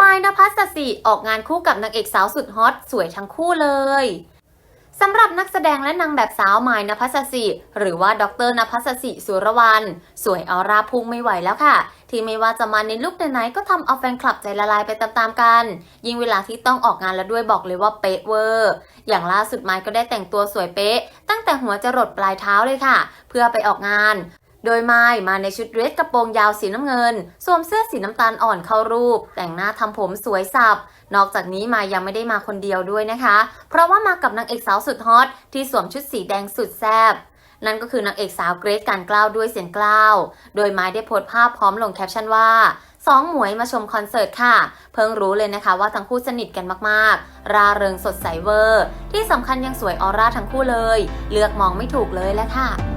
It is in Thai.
มายนภัสสิออกงานคู่กับนางเอกสาวสุดฮอตสวยทั้งคู่เลยสำหรับนักแสดงและนางแบบสาวมายนภัสสิหรือว่าดรนภัสสิสุรวรรณสวยออร่าพุ่งไม่ไหวแล้วค่ะ ที่ไม่ว่าจะมาในลุคไหนก็ทำเอาแฟนคลับใจละลายไปตามๆกัน ยิ่งเวลาที่ต้องออกงานแล้วด้วยบอกเลยว่าเป๊ะเวอร์ อย่างล่าสุดไมค์ก็ได้แต่งตัวสวยเป๊ะ ตั้งแต่หัวจรดปลายเท้าเลยค่ะ เพื่อไปออกงาน โดยไมค์มาในชุดเดรสกระโปรงยาวสีน้ำเงิน สวมเสื้อสีน้ำตาลอ่อนเข้ารูป แต่งหน้าทำผมสวยสับ นอกจากนี้มายังไม่ได้มาคนเดียวด้วยนะคะ เพราะว่ามากับนางเอกสาวสุดฮอตที่สวมชุดสีแดงสุดแซ่บนั่นก็คือนางเอกสาวเกรซการกล้าวด้วยเสียงกล้าว โดยไม้ได้โพสต์ภาพพร้อมลงแคปชั่นว่าสองหมวยมาชมคอนเสิร์ตค่ะ เพิ่งรู้เลยนะคะว่าทั้งคู่สนิทกันมากๆ ราเริงสดใสเวอร์ ที่สำคัญยังสวยออร่าทั้งคู่เลย เลือกมองไม่ถูกเลยแหละค่ะ